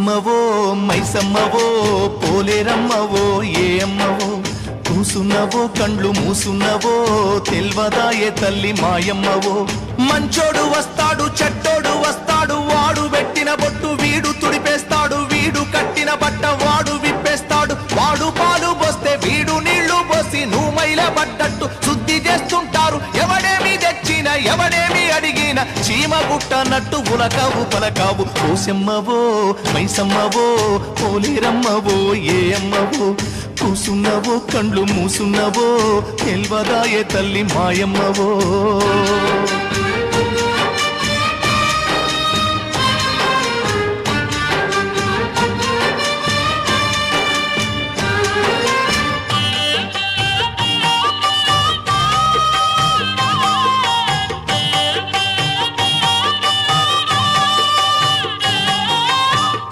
కూసెమ్మవో మైసమ్మవో పోలేరమ్మవో ఏ అమ్మవో కూసున్నవో కండ్లు మూసున్నవో తెల్వదాయే తల్లి మాయమ్మవో. మంచోడు వస్తాడు చెట్టోడు వస్తాడు వాడు పెట్టిన బొట్టు వీడు తుడిపేస్తాడు వీడు కట్టిన బట్ట వాడు విప్పేస్తాడు వాడు పాలు పోస్తే వీడు నీళ్ళు పోసి నువ్వు మైల పడ్డట్టు శుద్ధి చేస్తూ చీమ గుట్టనట్టు ఉలకావు పలకావు. కోసెమ్మవో మైసమ్మవో పోలేరమ్మవో ఏ అమ్మవో. కూసున్నవో కండ్లు మూసున్నవో తెల్వదాయే తల్లి మాయమ్మవో.